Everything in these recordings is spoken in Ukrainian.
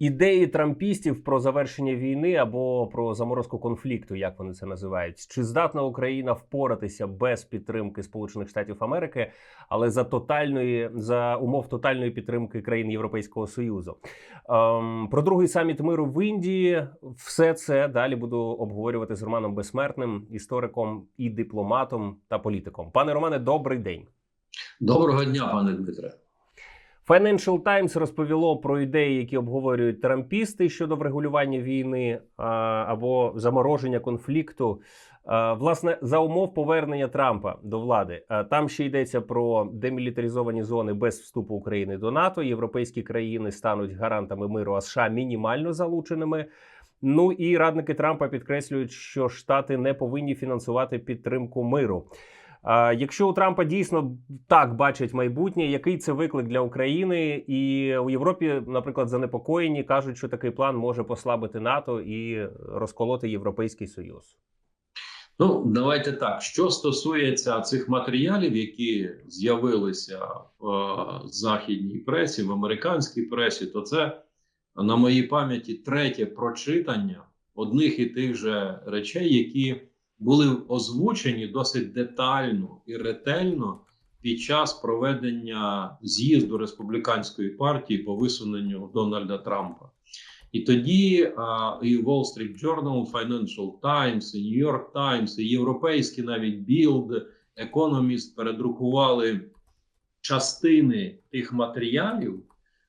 Ідеї трампістів про завершення війни або про заморозку конфлікту, як вони це називають, чи здатна Україна впоратися без підтримки Сполучених Штатів Америки, але за тотальної за умов тотальної підтримки країн Європейського Союзу? Ем, про другий саміт миру в Індії. Все це далі буду обговорювати з Романом Безсмертним, істориком і дипломатом та політиком. Пане Романе, добрий день. Доброго дня, пане Дмитре. Financial Times розповіло про ідеї, які обговорюють трампісти щодо врегулювання війни або замороження конфлікту. Власне, за умов повернення Трампа до влади, там ще йдеться про демілітаризовані зони без вступу України до НАТО. Європейські країни стануть гарантами миру, а США мінімально залученими. Ну і радники Трампа підкреслюють, що штати не повинні фінансувати підтримку миру. Якщо у Трампа дійсно так бачать майбутнє, який це виклик для України, і у Європі, наприклад, занепокоєні кажуть, що такий план може послабити НАТО і розколоти Європейський Союз. Ну, давайте так. Що стосується цих матеріалів, які з'явилися в е, західній пресі, в американській пресі, то це на моїй пам'яті третє прочитання одних і тих же речей, які були озвучені досить детально і ретельно під час проведення з'їзду республіканської партії по висуненню Дональда Трампа. І тоді а, і Wall Street Journal, Financial Times, і New York Times, і європейські навіть Bild, Economist передрукували частини тих матеріалів,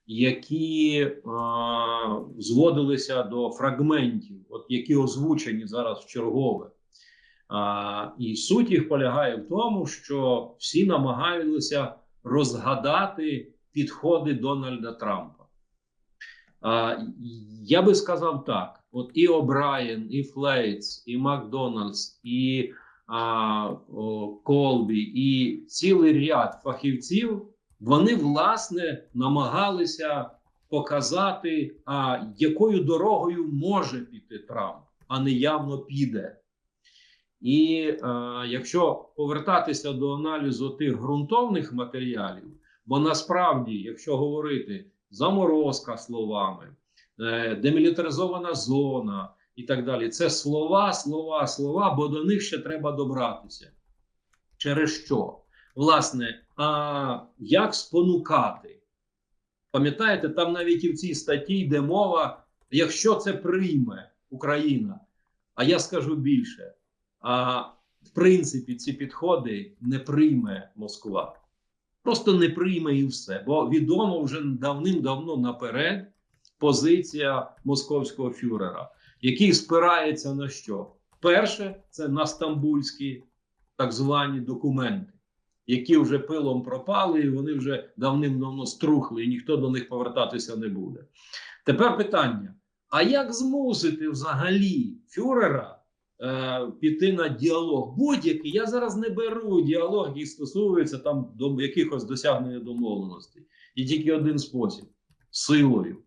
які а, зводилися до фрагментів, от які озвучені зараз в чергове. А, і суть їх полягає в тому, що всі намагалися розгадати підходи Дональда Трампа. А, я би сказав так: от і О'Брайен, і Флейтс, і Макдональдс, і а, о, Колбі, і цілий ряд фахівців, вони власне намагалися показати, а, якою дорогою може піти Трамп, а не явно піде. І е, якщо повертатися до аналізу тих ґрунтовних матеріалів, бо насправді, якщо говорити заморозка словами, е, демілітаризована зона і так далі, це слова, слова, слова, бо до них ще треба добратися. Через що? Власне, а як спонукати? Пам'ятаєте, там навіть і в цій статті йде мова, якщо це прийме Україна, а я скажу більше. А в принципі, ці підходи не прийме Москва. Просто не прийме і все. Бо відомо вже давним-давно наперед позиція московського фюрера, який спирається на що? Перше, це на стамбульські так звані документи, які вже пилом пропали, і вони вже давним-давно струхли, і ніхто до них повертатися не буде. Тепер питання: а як змусити взагалі фюрера? Піти на діалог будь-який. Я зараз не беру діалог, який стосується там до якихось досягнення домовленостей. І тільки один спосіб силою.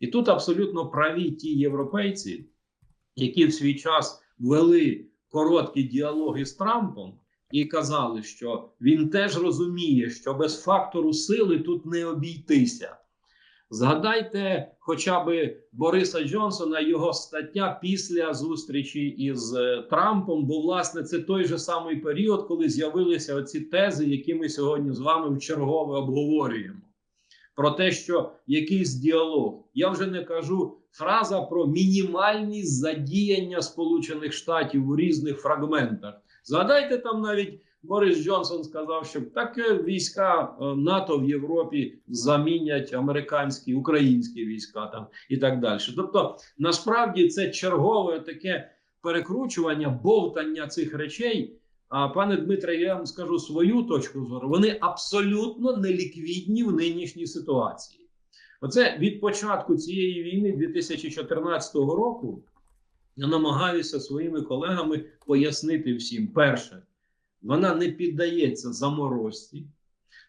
І тут абсолютно праві ті європейці, які в свій час вели короткі діалоги з Трампом і казали, що він теж розуміє, що без фактору сили тут не обійтися. Згадайте хоча б Бориса Джонсона, його стаття після зустрічі із е, Трампом, бо власне це той же самий період, коли з'явилися оці тези, які ми сьогодні з вами в чергове обговорюємо. Про те, що якийсь діалог. Я вже не кажу фраза про мінімальність задіяння Сполучених Штатів у різних фрагментах. Згадайте там навіть. Борис Джонсон сказав, що таке війська НАТО в Європі замінять американські українські війська там і так далі. Тобто, насправді це чергове таке перекручування, бовтання цих речей. А пане Дмитре, я вам скажу свою точку зору. Вони абсолютно неліквідні в нинішній ситуації. Оце від початку цієї війни 2014 року. Я намагаюся своїми колегами пояснити всім перше вона не піддається заморозці.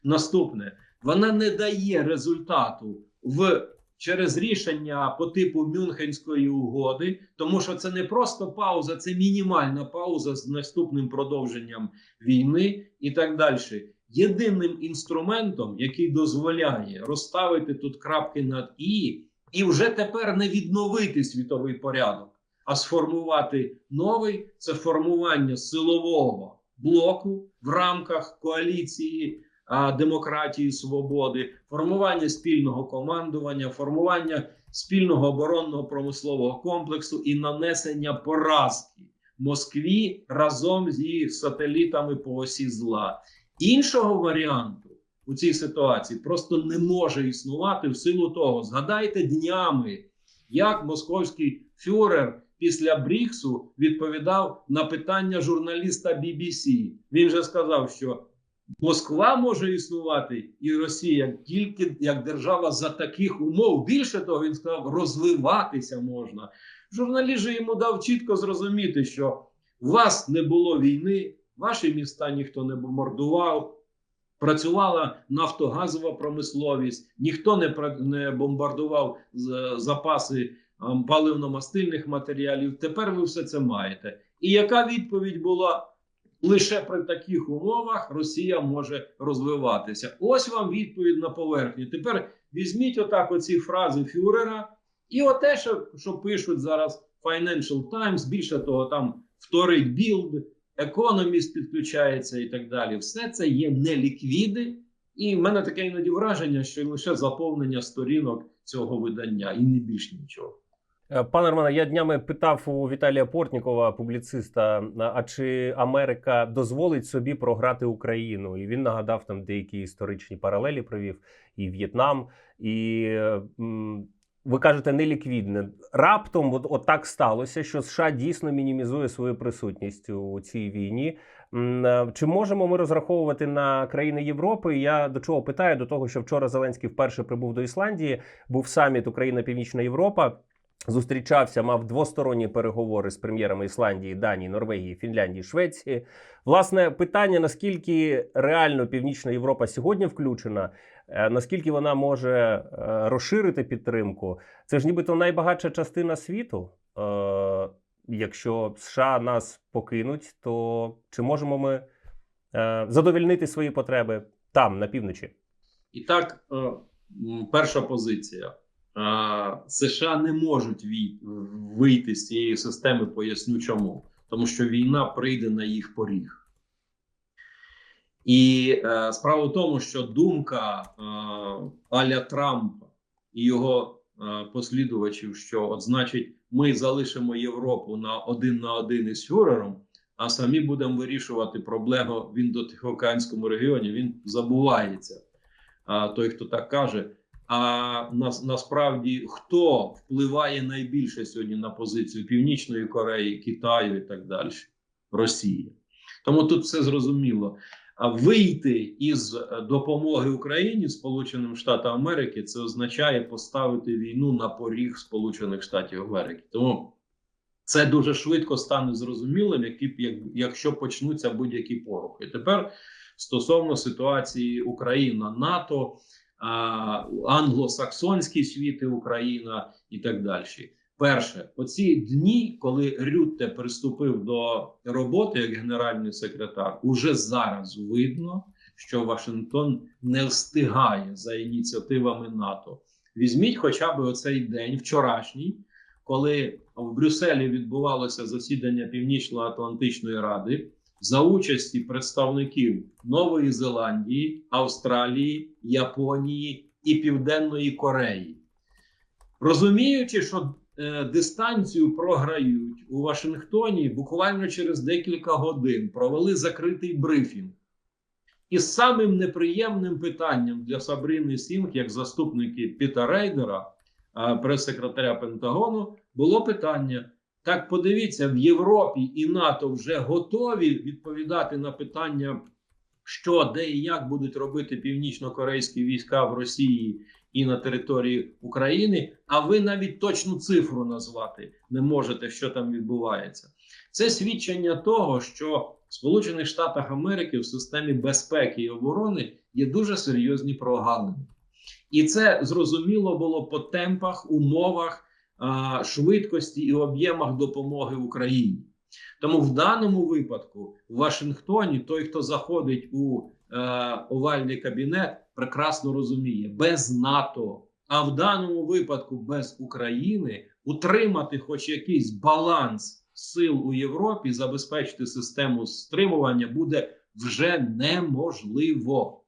Наступне, вона не дає результату в через рішення по типу Мюнхенської угоди, тому що це не просто пауза, це мінімальна пауза з наступним продовженням війни і так далі. Єдиним інструментом, який дозволяє розставити тут крапки над і і вже тепер не відновити світовий порядок, а сформувати новий це формування силового блоку в рамках коаліції а, демократії свободи, формування спільного командування, формування спільного оборонного промислового комплексу і нанесення поразки Москві разом з її сателітами по осі зла. Іншого варіанту у цій ситуації просто не може існувати в силу того. Згадайте днями, як московський фюрер після Бріксу відповідав на питання журналіста BBC. Він же сказав, що Москва може існувати і Росія тільки як держава за таких умов. Більше того, він сказав, розвиватися можна. Журналіст же йому дав чітко зрозуміти, що у вас не було війни, ваші міста ніхто не бомбардував. Працювала нафтогазова промисловість, ніхто не, бомбардував запаси ем, паливно-мастильних матеріалів. Тепер ви все це маєте. І яка відповідь була? Лише при таких умовах Росія може розвиватися. Ось вам відповідь на поверхні. Тепер візьміть отак оці фрази Фюрера, і оте, що, що пишуть зараз Financial Times, більше того, там вторить білд, Economist підключається і так далі. Все це є неліквіди, і в мене таке іноді враження, що лише заповнення сторінок цього видання, і не більш нічого. Е, Пане Романе, я днями питав у Віталія Портнікова, публіциста, а чи Америка дозволить собі програти Україну? І він нагадав там деякі історичні паралелі, провів і В'єтнам, і ви кажете, неліквідне. Раптом от, от так сталося, що США дійсно мінімізує свою присутність у цій війні. Е, Чи можемо ми розраховувати на країни Європи? Я до чого питаю? До того, що вчора Зеленський вперше прибув до Ісландії, був саміт Україна Північна Європа. Зустрічався, мав двосторонні переговори з прем'єрами Ісландії, Данії, Норвегії, Фінляндії, Швеції. Власне, питання: наскільки реально Північна Європа сьогодні включена, е, наскільки вона може е, розширити підтримку? Це ж нібито найбагатша частина світу. Е, Якщо США нас покинуть, то чи можемо ми задовільнити свої потреби там, на півночі? І так, перша позиція. США не можуть вийти з цієї системи. Поясню чому. Тому що війна прийде на їх поріг. І е, справа в тому, що думка е, Аля Трампа і його е, послідувачів, що от значить, ми залишимо Європу на один на один із фюрером, а самі будемо вирішувати проблему в індотихоокеанському регіоні. Він забувається. А той, хто так каже. А нас насправді хто впливає найбільше сьогодні на позицію Північної Кореї, Китаю і так далі? Росія. Тому тут все зрозуміло. А вийти із е, допомоги Україні Сполученим Штатам Америки це означає поставити війну на поріг Сполучених Штатів Америки. Тому це дуже швидко стане зрозумілим, як, якщо почнуться будь-які порухи. Тепер стосовно ситуації Україна, НАТО, англосаксонський світ і Україна і так далі. Перше, оці дні, коли Рютте приступив до роботи як генеральний секретар, уже зараз видно, що Вашингтон не встигає за ініціативами НАТО. Візьміть хоча б оцей день, вчорашній, коли в Брюсселі відбувалося засідання Північно-Атлантичної ради за участі представників Нової Зеландії, Австралії, Японії і Південної Кореї. Розуміючи, що е, дистанцію програють у Вашингтоні, буквально через декілька годин провели закритий брифінг. І самим неприємним питанням для Сабрини Сінг, як заступники Піта Рейдера, прес-секретаря Пентагону, було питання: так подивіться, в Європі і НАТО вже готові відповідати на питання, що, де і як будуть робити північно-корейські війська в Росії і на території України. А ви навіть точну цифру назвати не можете, що там відбувається. Це свідчення того, що в Сполучених Штатах Америки в системі безпеки і оборони є дуже серйозні прогалини. І це зрозуміло було по темпах, умовах, швидкості і об'ємах допомоги Україні. Тому в даному випадку в Вашингтоні той, хто заходить у е, овальний кабінет, прекрасно розуміє, без НАТО а в даному випадку без України утримати хоч якийсь баланс сил у Європі, забезпечити систему стримування буде вже неможливо.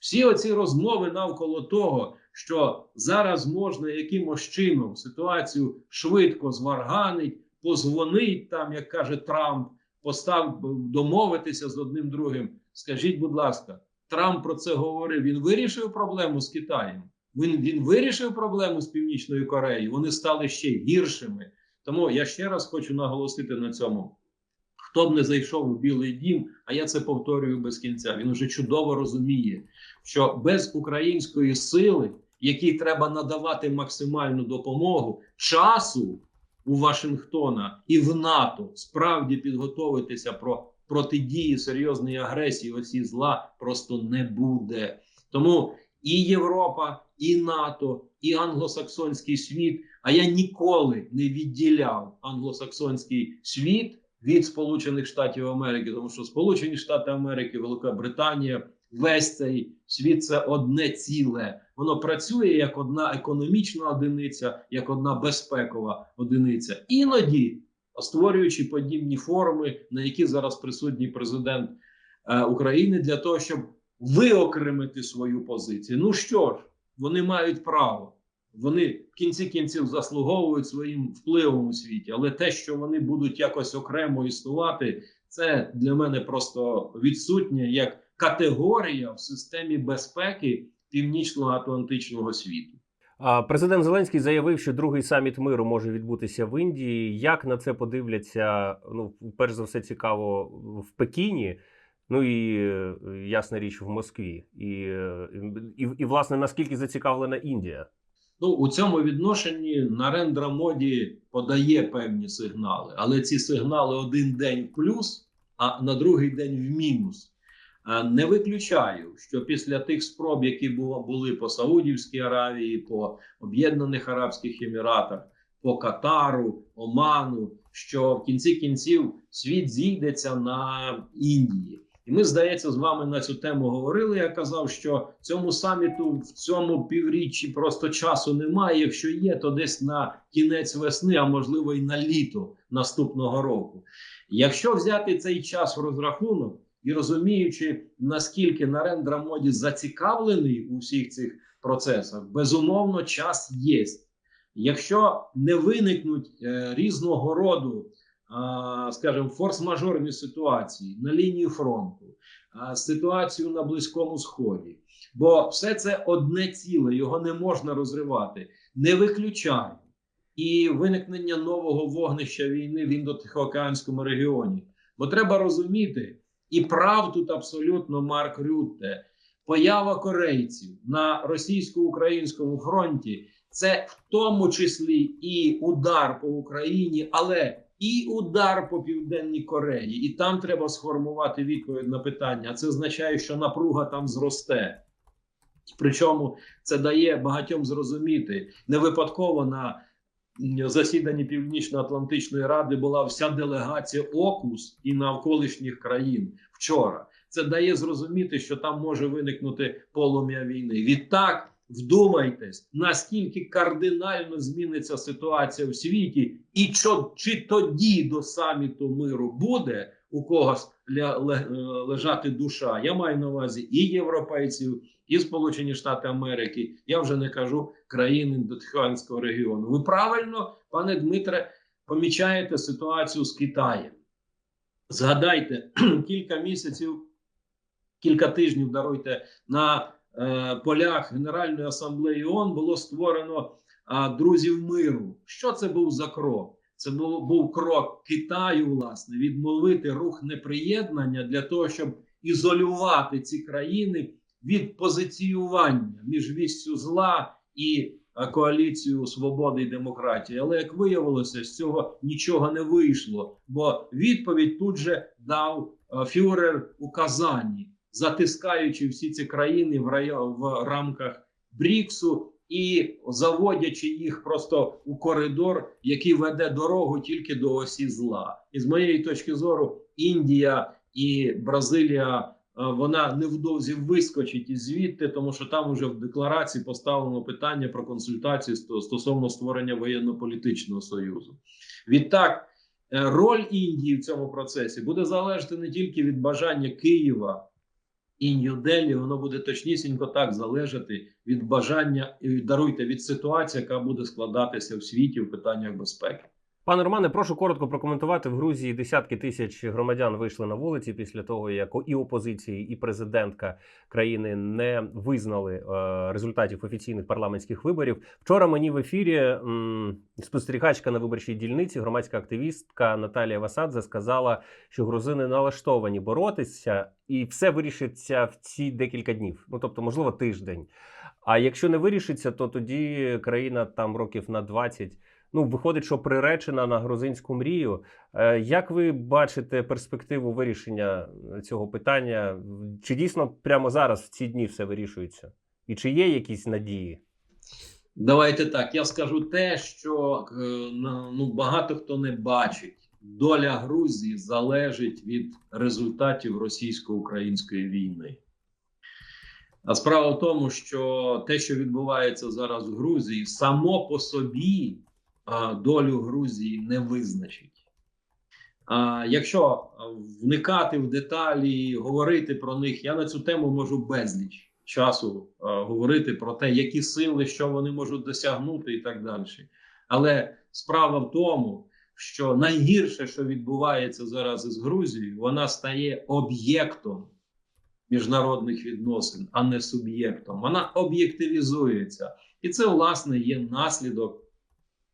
Всі оці розмови навколо того, що зараз можна якимось чином ситуацію швидко зварганить, позвонить там, як каже Трамп, постав домовитися з одним другим. Скажіть, будь ласка, Трамп про це говорив. Він вирішив проблему з Китаєм. Він, він вирішив проблему з Північною Кореєю. Вони стали ще гіршими. Тому я ще раз хочу наголосити на цьому. Хто б не зайшов у Білий Дім, а я це повторюю без кінця. Він уже чудово розуміє, що без української сили, якій треба надавати максимальну допомогу, часу у Вашингтона і в НАТО справді підготовитися про протидії серйозної агресії, оці зла просто не буде. Тому і Європа, і НАТО, і англосаксонський світ. А я ніколи не відділяв англосаксонський світ від Сполучених Штатів Америки, тому що Сполучені Штати Америки, Велика Британія, весь цей світ це одне ціле. Воно працює як одна економічна одиниця, як одна безпекова одиниця. Іноді створюючи подібні форми, на які зараз присутній президент е, України, для того, щоб виокремити свою позицію. Ну що ж, вони мають право. Вони в кінці кінців заслуговують своїм впливом у світі, але те, що вони будуть якось окремо існувати, це для мене просто відсутнє як категорія в системі безпеки північно-атлантичного світу. Президент Зеленський заявив, що другий саміт миру може відбутися в Індії. Як на це подивляться? Ну, перш за все, цікаво в Пекіні. Ну і е, ясна річ в Москві, і, е, і, і власне наскільки зацікавлена Індія? Ну у цьому відношенні Нарендра Моді подає певні сигнали, але ці сигнали один день в плюс, а на другий день в мінус. Е, Не виключаю, що після тих спроб, які були по Саудівській Аравії, по Об'єднаних Арабських Еміратах, по Катару, Оману, що в кінці кінців світ зійдеться на Індії. І ми, здається, з вами на цю тему говорили. Я казав, що цьому саміту в цьому півріччі просто часу немає. Якщо є, то десь на кінець весни, а можливо і на літо наступного року. Якщо взяти цей час в розрахунок і розуміючи, наскільки Нарендра Моді зацікавлений у всіх цих процесах, безумовно, час є. Якщо не виникнуть е, різного роду а, скажімо, форс-мажорні ситуації на лінії фронту, а, ситуацію на Близькому Сході. Бо все це одне ціле, його не можна розривати. Не виключаю і виникнення нового вогнища війни в індотихоокеанському регіоні. Бо треба розуміти, і прав тут абсолютно Марк Рютте, поява корейців на російсько-українському фронті. Це в тому числі і удар по Україні, але і удар по південній Кореї, і там треба сформувати відповідь на питання. Це означає, що напруга там зросте. Причому це дає багатьом зрозуміти не випадково на засіданні Північно-Атлантичної ради була вся делегація ОКУС і навколишніх країн вчора. Це дає зрозуміти, що там може виникнути полум'я війни. Відтак вдумайтесь, наскільки кардинально зміниться ситуація в світі, і що, чи тоді до саміту миру буде у когось е, лежати душа. Я маю на увазі і європейців, і Сполучені Штати Америки. Я вже не кажу країни Дотихоанського регіону. Ви правильно, пане Дмитре, помічаєте ситуацію з Китаєм. Згадайте кілька місяців, кілька тижнів даруйте на е, полях Генеральної асамблеї ООН було створено а, друзів миру. Що це був за крок? Це був, був крок Китаю, власне, відмовити рух неприєднання для того, щоб ізолювати ці країни від позиціювання між вістю зла і е, коаліцією свободи і демократії. Але як виявилося, з цього нічого не вийшло, бо відповідь тут же дав е, фюрер у Казані, затискаючи всі ці країни в, район, в рамках Бріксу і заводячи їх просто у коридор, який веде дорогу тільки до осі зла. І з моєї точки зору, Індія і Бразилія вона невдовзі вискочить із звідти, тому що там уже в декларації поставлено питання про консультації стосовно створення воєнно-політичного союзу. Відтак, е, роль Індії в цьому процесі буде залежати не тільки від бажання Києва і Нью-Делі, воно буде точнісінько так залежати від бажання і, даруйте від ситуації, яка буде складатися в світі в питаннях безпеки. Пане Романе, прошу коротко прокоментувати. В Грузії десятки тисяч громадян вийшли на вулиці після того, як і опозиції, і президентка країни не визнали е, результатів офіційних парламентських виборів. Вчора мені в ефірі спостерігачка на виборчій дільниці, громадська активістка Наталія Васадзе сказала, що грузини налаштовані боротися, і все вирішиться в ці декілька днів. Ну тобто, можливо, тиждень. А якщо не вирішиться, то тоді країна там років на 20 ну виходить, що приречена на грузинську мрію. Е, Як ви бачите перспективу вирішення цього питання? Чи дійсно прямо зараз в ці дні все вирішується? І чи є якісь надії? Давайте так. Я скажу те, що е, ну, багато хто не бачить. Доля Грузії залежить від результатів російсько-української війни. А справа в тому, що те, що відбувається зараз в Грузії, само по собі долю Грузії не визначить. Якщо вникати в деталі, говорити про них, я на цю тему можу безліч часу говорити про те, які сили, що вони можуть досягнути, і так далі. Але справа в тому, що найгірше, що відбувається зараз із Грузією, вона стає об'єктом міжнародних відносин, а не суб'єктом. Вона об'єктивізується, і це власне є наслідок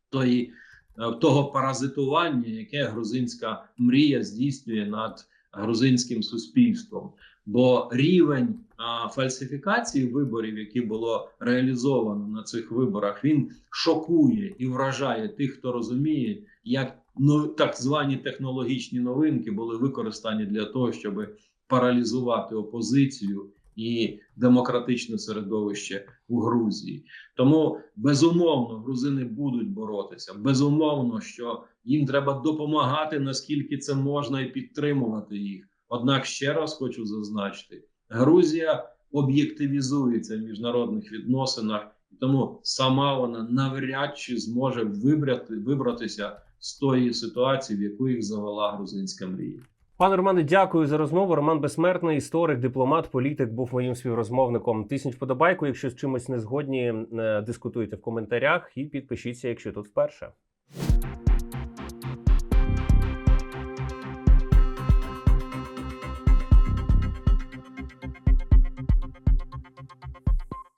тої, е, того паразитування, яке грузинська мрія здійснює над грузинським суспільством. Бо рівень а, фальсифікації виборів, які було реалізовано на цих виборах, він шокує і вражає тих, хто розуміє, як ну, так звані технологічні новинки були використані для того, щоб паралізувати опозицію і демократичне середовище у Грузії. Тому безумовно грузини будуть боротися. Безумовно, що їм треба допомагати наскільки це можна, і підтримувати їх. Однак ще раз хочу зазначити: Грузія об'єктивізується в міжнародних відносинах, і тому сама вона навряд чи зможе вибрати вибратися з тої ситуації, в яку їх завела грузинська мрія. Пане Романе, дякую за розмову. Роман Безсмертний, історик, дипломат, політик, був моїм співрозмовником. Тисніть вподобайку, якщо з чимось не згодні, е, дискутуйте в коментарях і підпишіться, якщо тут вперше.